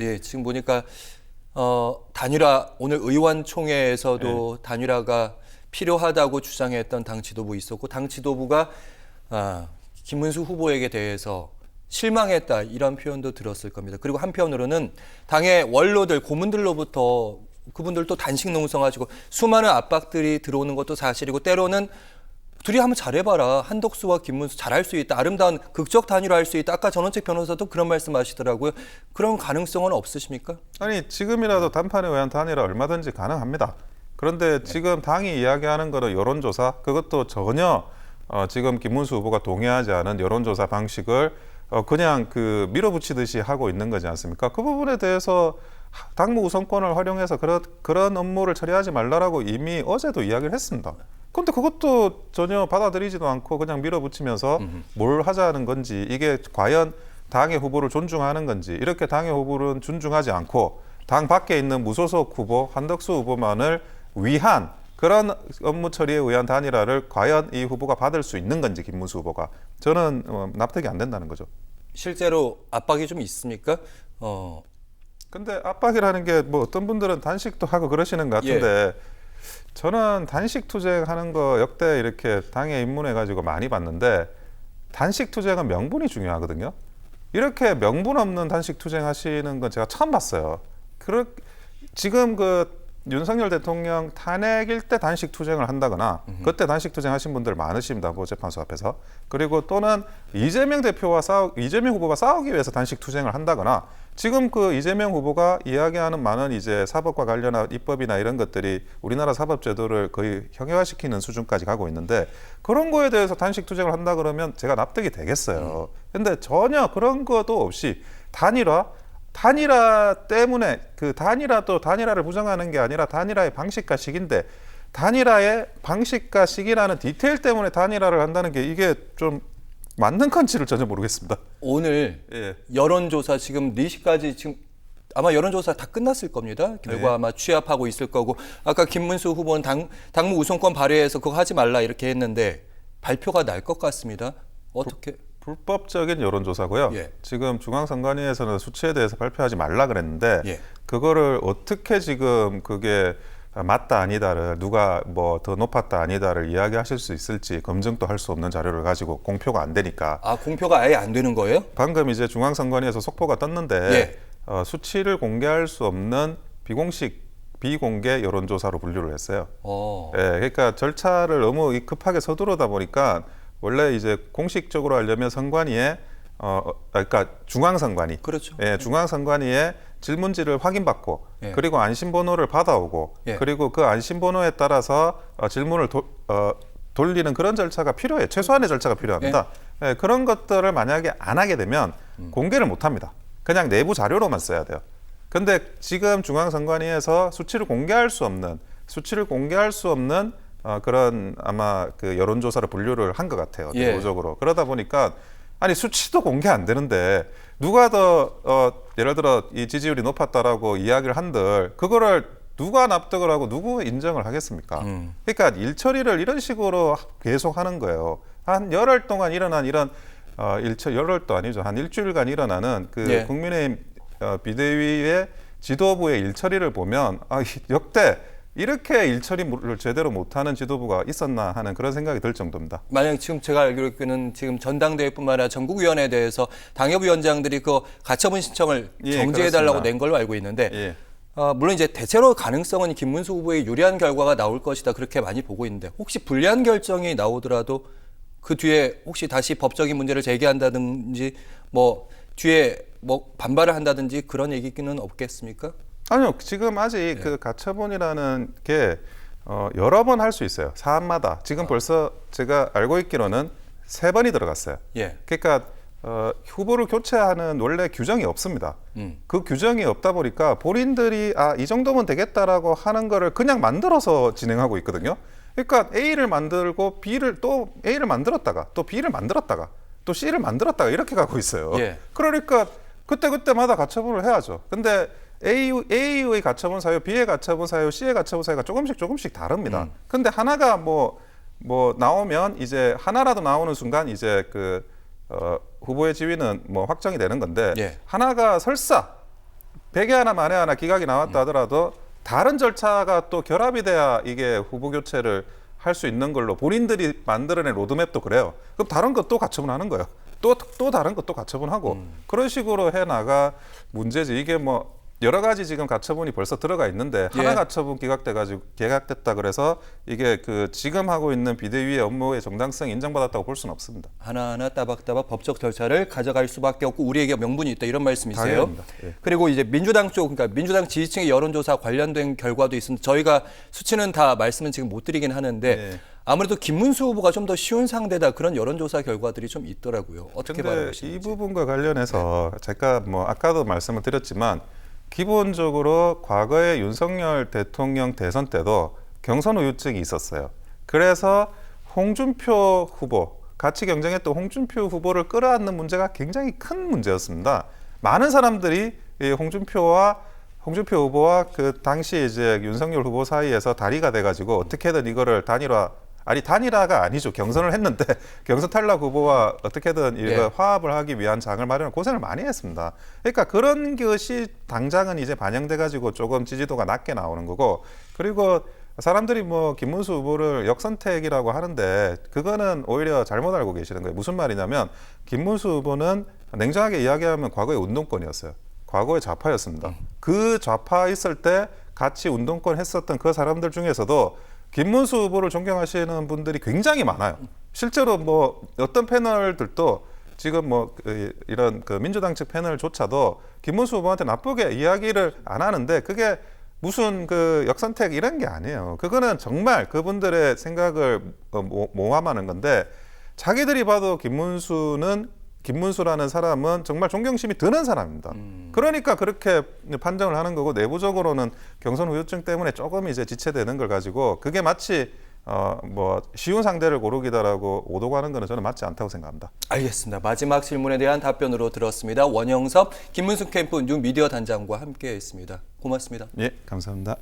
예, 지금 보니까 어, 단일화 오늘 의원총회에서도 단일화가 필요하다고 주장했던 당 지도부 있었고 당 지도부가 아, 김문수 후보에게 대해서 실망했다 이런 표현도 들었을 겁니다. 그리고 한편으로는 당의 원로들 고문들로부터 그분들도 단식 농성하시고 수많은 압박들이 들어오는 것도 사실이고 때로는 둘이 한번 잘해봐라. 한덕수와 김문수 잘할 수 있다. 아름다운 극적 단일화할 수 있다. 아까 전원책 변호사도 그런 말씀하시더라고요. 그런 가능성은 없으십니까? 아니 지금이라도 단판에 의한 단일화 얼마든지 가능합니다. 그런데 지금 당이 이야기하는 거는 여론조사 그것도 전혀 어, 지금 김문수 후보가 동의하지 않은 여론조사 방식을 어, 그냥 그 밀어붙이듯이 하고 있는 거지 않습니까? 그 부분에 대해서 당무 우선권을 활용해서 그런 그런 업무를 처리하지 말라라고 이미 어제도 이야기를 했습니다. 근데 그것도 전혀 받아들이지도 않고 그냥 밀어붙이면서 뭘 하자는 건지 이게 과연 당의 후보를 존중하는 건지 이렇게 당의 후보는 존중하지 않고 당 밖에 있는 무소속 후보 한덕수 후보만을 위한 그런 업무 처리에 의한 단일화를 과연 이 후보가 받을 수 있는 건지 김문수 후보가 저는 어, 납득이 안 된다는 거죠. 실제로 압박이 좀 있습니까? 어, 근데 압박이라는 게 뭐 어떤 분들은 단식도 하고 그러시는 것 같은데 저는 단식 투쟁하는 거 역대 이렇게 당에 입문해 가지고 많이 봤는데 단식 투쟁은 명분이 중요하거든요. 이렇게 명분 없는 단식 투쟁 하시는 건 제가 처음 봤어요. 그렇 지금 그 윤석열 대통령 탄핵일 때 단식 투쟁을 한다거나 그때 단식 투쟁 하신 분들 많으십니다. 보재판소 앞에서. 그리고 또는 이재명 대표와 싸우 이재명 후보가 싸우기 위해서 단식 투쟁을 한다거나 지금 그 이재명 후보가 이야기하는 많은 이제 사법과 관련한 입법이나 이런 것들이 우리나라 사법 제도를 거의 형해화시키는 수준까지 가고 있는데 그런 거에 대해서 단식 투쟁을 한다 그러면 제가 납득이 되겠어요. 근데 전혀 그런 것도 없이 단일화 단일화 때문에 그 단일화도 단일화를 부정하는 게 아니라 단일화의 방식과 식인데 단일화의 방식과 식이라는 디테일 때문에 단일화를 한다는 게 이게 좀 맞는 건지를 전혀 모르겠습니다. 오늘 예. 여론조사 지금 4시까지 지금 아마 여론조사 다 끝났을 겁니다. 결과 네. 아마 취합하고 있을 거고 아까 김문수 후보는 당, 당무 우선권 발휘해서 그거 하지 말라 이렇게 했는데 발표가 날 것 같습니다. 어떻게? 불법적인 여론조사고요. 예. 지금 중앙선관위에서는 수치에 대해서 발표하지 말라 그랬는데 예. 그거를 어떻게 지금 그게 맞다 아니다를 누가 뭐 더 높았다 아니다를 이야기하실 수 있을지 검증도 할 수 없는 자료를 가지고 공표가 안 되니까 아 공표가 아예 안 되는 거예요? 방금 이제 중앙선관위에서 속보가 떴는데 예. 어, 수치를 공개할 수 없는 비공식 비공개 여론조사로 분류를 했어요. 어. 예, 그러니까 절차를 너무 이 급하게 서두르다 보니까 원래 이제 공식적으로 하려면 선관위에 어, 어, 아, 그러니까 중앙 선관위, 그렇죠. 예, 중앙 선관위에 질문지를 확인받고 예. 그리고 안심번호를 받아오고 예. 그리고 그 안심번호에 따라서 어, 질문을 도, 어, 돌리는 그런 절차가 필요해요. 최소한의 절차가 필요합니다. 예, 그런 것들을 만약에 안 하게 되면 음. 공개를 못 합니다. 그냥 내부 자료로만 써야 돼요. 근데 지금 중앙선관위에서 수치를 공개할 수 없는 수치를 공개할 수 없는 어, 그런 아마 그 여론조사를 분류를 한 것 같아요. 예. 내부적으로 그러다 보니까 아니 수치도 공개 안 되는데 누가 더 어, 예를 들어 이 지지율이 높았다라고 이야기를 한들 그거를 누가 납득을 하고 누구 인정을 하겠습니까? 음. 그러니까 일 처리를 이런 식으로 계속 하는 거예요. 한 열흘 동안 일어난 이런 어, 일처 열흘도 아니죠. 한 일주일간 일어나는 그 예. 국민의힘 어, 비대위의 지도부의 일 처리를 보면 아, 이- 역대 이렇게 일 처리를 제대로 못하는 지도부가 있었나 하는 그런 생각이 들 정도입니다. 만약 지금 제가 알기로는 지금 전당대회뿐만 아니라 전국위원회에 대해서 당협위원장들이 그 가처분 신청을 예, 정지해달라고. 낸 걸로 알고 있는데 예. 어, 물론 이제 대체로 가능성은 김문수 후보의 유리한 결과가 나올 것이다 그렇게 많이 보고 있는데 혹시 불리한 결정이 나오더라도 그 뒤에 혹시 다시 법적인 문제를 제기한다든지 뭐 뒤에 뭐 반발을 한다든지 그런 얘기는 없겠습니까? 아니요, 지금 아직 그 가처분이라는 게 어, 여러 번 할 수 있어요. 사안마다. 지금 벌써 제가 알고 있기로는 세 번이 들어갔어요. 예. 그러니까 어, 후보를 교체하는 원래 규정이 없습니다. 음. 그 규정이 없다 보니까 본인들이 아 이 정도면 되겠다라고 하는 거를 그냥 만들어서 진행하고 있거든요. 그러니까 A를 만들고 B를 또 A를 만들었다가 또 B를 만들었다가 또 C를 만들었다가 이렇게 가고 있어요. 예. 그러니까 그때 그때마다 가처분을 해야죠. 근데 A, A의 가처분 사유, B의 가처분 사유, C의 가처분 사유가 조금씩 조금씩 다릅니다. 음. 근데 하나가 뭐 뭐 나오면 이제 하나라도 나오는 순간 이제 그 어, 후보의 지위는 뭐 확정이 되는 건데 예. 하나가 설사 백에 하나 만에 하나 기각이 나왔다 하더라도 다른 절차가 또 결합이 돼야 이게 후보 교체를 할 수 있는 걸로 본인들이 만들어낸 로드맵도 그래요. 그럼 다른 것도 가처분하는 거예요. 또 또 다른 것도 가처분하고 그런 식으로 해 나가 문제지. 이게 뭐 여러 가지 지금 가처분이 벌써 들어가 있는데 예. 하나 가처분 기각돼 가지고 기각됐다 그래서 이게 그 지금 하고 있는 비대위의 업무의 정당성이 인정받았다고 볼 수는 없습니다. 하나하나 따박따박 법적 절차를 가져갈 수밖에 없고 우리에게 명분이 있다 이런 말씀이세요. 예. 그리고 이제 민주당 쪽 그러니까 민주당 지지층의 여론조사 관련된 결과도 있습니다. 저희가 수치는 다 말씀은 지금 못 드리긴 하는데 네. 아무래도 김문수 후보가 좀 더 쉬운 상대다 그런 여론조사 결과들이 좀 있더라고요. 어떻게 근데 이. 부분과 관련해서 제가 뭐 아까도 말씀을 드렸지만 기본적으로 과거에 윤석열 대통령 대선 때도 경선 우유증이 있었어요. 그래서 홍준표 후보 같이 경쟁했던 홍준표 후보를 끌어안는 문제가 굉장히 큰 문제였습니다. 많은 사람들이 이 홍준표와 홍준표 후보와 그 당시 이제 윤석열 후보 사이에서 다리가 돼가지고 어떻게든 이거를 단일화 아니 단일화가 아니죠 경선을 했는데 경선 탈락 후보와 어떻게든 이거 예. 화합을 하기 위한 장을 마련 고생을 많이 했습니다. 그러니까 그런 것이 당장은 이제 반영돼 가지고 조금 지지도가 낮게 나오는 거고 그리고 사람들이 뭐 김문수 후보를 역선택이라고 하는데 그거는 오히려 잘못 알고 계시는 거예요. 무슨 말이냐면 김문수 후보는 냉정하게 이야기하면 과거의 운동권이었어요. 과거의 좌파였습니다. 그 좌파 있을 때 같이 운동권 했었던 그 사람들 중에서도 김문수 후보를 존경하시는 분들이 굉장히 많아요. 실제로 뭐 어떤 패널들도 지금 뭐그 이런 그 민주당 측 패널조차도 김문수 후보한테 나쁘게 이야기를 안 하는데 그게 무슨 그 역선택 이런 게 아니에요. 그거는 정말 그분들의 생각을 어, 모- 모함하는 건데 자기들이 봐도 김문수는 김문수라는 사람은 정말 존경심이 드는 사람입니다. 그러니까 그렇게 판정을 하는 거고 내부적으로는 경선 후유증 때문에 조금 이제 지체되는 걸 가지고 그게 마치 어 뭐 쉬운 상대를 고르기다라고 오도가는 거는 저는 맞지 않다고 생각합니다. 알겠습니다. 마지막 질문에 대한 답변으로 들었습니다. 원영섭 김문수 캠프 뉴 미디어 단장과 함께했습니다. 고맙습니다. 예, 감사합니다.